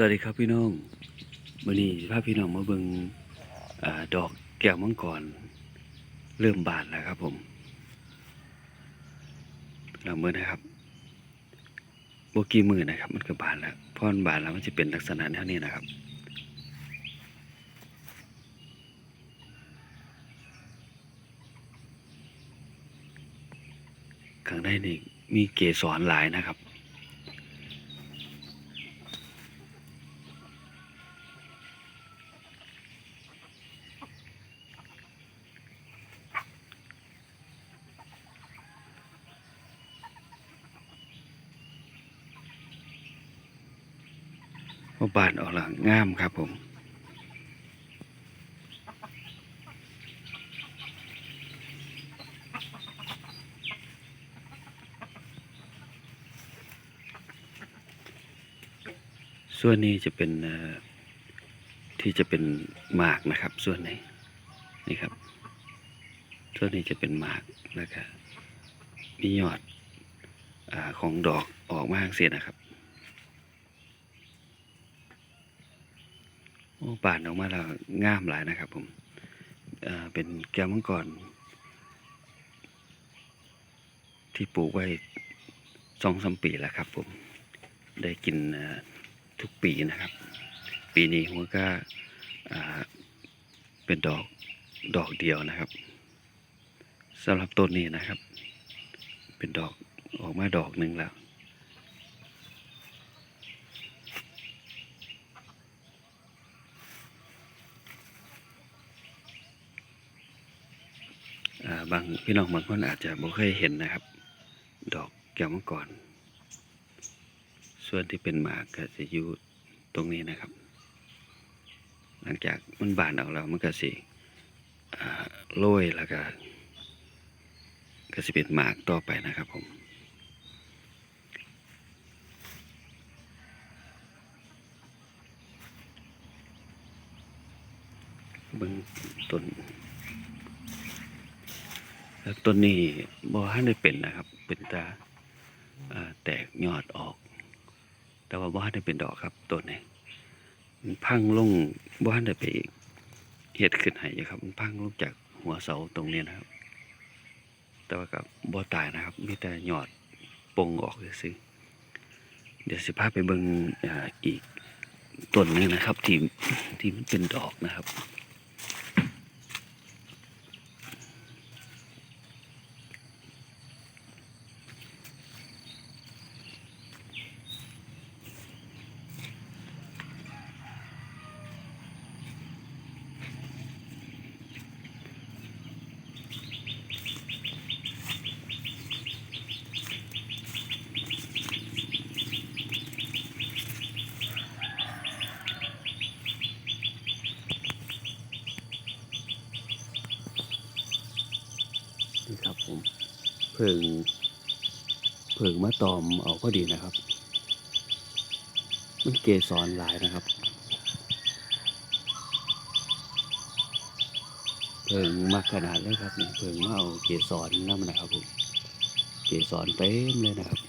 สวัสดีครับพี่น้องวันนี้พาพี่น้องมาเบิ่งอดอกแก้วมังกรเริ่มบานแล้วครับผมเราเมื่อนะครับโบกี้มือนะครับ มันก็บานแล้วพอนบานแล้วมันจะเป็นลักษณะเท่านี้นะครับ ข้างในนี่มีเกสรหลายนะครับ พอบานออกหลังงามครับผมส่วนนี้จะเป็นที่จะเป็นหมากนะครับ ส่วนนี้นี่ครับ ส่วนนี้จะเป็นหมากแล้วก็มียอดอของดอกออกมาเสียนะครับ โอ้บานออกมาแล้วงามหลายนะครับผมเป็นแก้วมังกรที่ปลูกไว้สองสามปีแล้วครับผมได้กินทุกปีนะครับ ปีนี้หัวก็เป็นดอกดอกเดียวนะครับสำหรับต้นนี้นะครับ เป็นดอกออกมาดอกหนึ่งแล้ว บางพี่น้องบางคนอาจจะบ่เคยเห็นนะครับ ดอกแก้วมังกร ส่วนที่เป็นหมากก็จะอยู่ตรงนี้นะครับ หลังจากมันบานออกแล้วมันก็สิอ่โรยแล้วก็ก็สิเป็นหมากต่อไปนะครับผมเบิ่งต้น แล้วต้นนี้บ่ทันได้เป็นนะครับ เป็นตาแตกยอดออก แต่ว่าบ่ทันได้เป็นดอกครับต้นนี้มันพังลงบ่ทันได้ไปเฮ็ดขึ้นให้ครับ มันพังลงจากหัวเสาตรงนี้นะครับ แต่ว่ากับบ่ตายนะครับ มีแต่ยอดปงออกซื่อเดี๋ยวสิพาไปเบิ่งอ,อีกต้นนึงนะครับ ที่ที่มันเป็นดอกนะครับ นี่ครับผมเพิ่งเพิ่งมาตอมเอาก็ดีนะครับ มันเกสรหลายนะครับ เพิ่งมาขนาดเลยครับเพิ่งมาเอาเกสรน้ำนะครับผมเกสรเต็มเลยนะครับ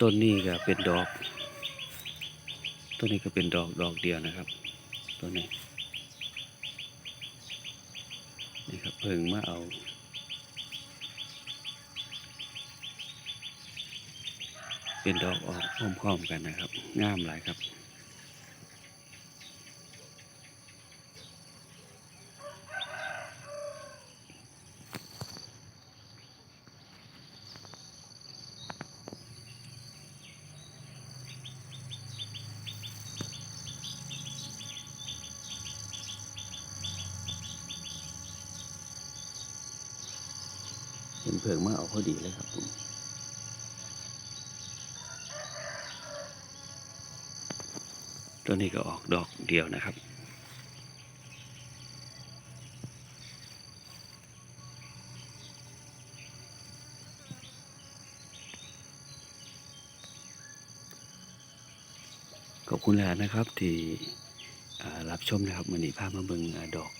ต้นนี้ก็เป็นดอก ตัวนี้ก็เป็นดอกดอกเดียวนะครับ ตัวนี้นี่ครับเพิ่งมาเอาเป็นดอกออกพร้อมๆกันนะครับ งามหลายครับ ห็นเพิ่งมาเอาพอดีเลยครับผมตัวนี้ก็ออกดอกเดียวนะครับ ขอบคุณแล้วนะครับที่รับชมนะครับมันนี้พามาเบิงอดอก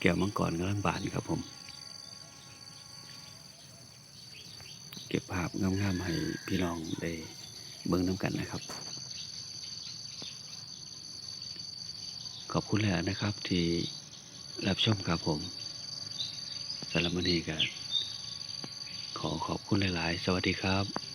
แก้วมังกรกำลังบานครับผม เก็บภาพงามๆให้พี่น้องได้เบิ่งน้ำกันนะครับ ขอบคุณแล้วนะครับที่รับชมครับผมสารมณีกันขอขอบคุณหลาย ๆ สวัสดีครับ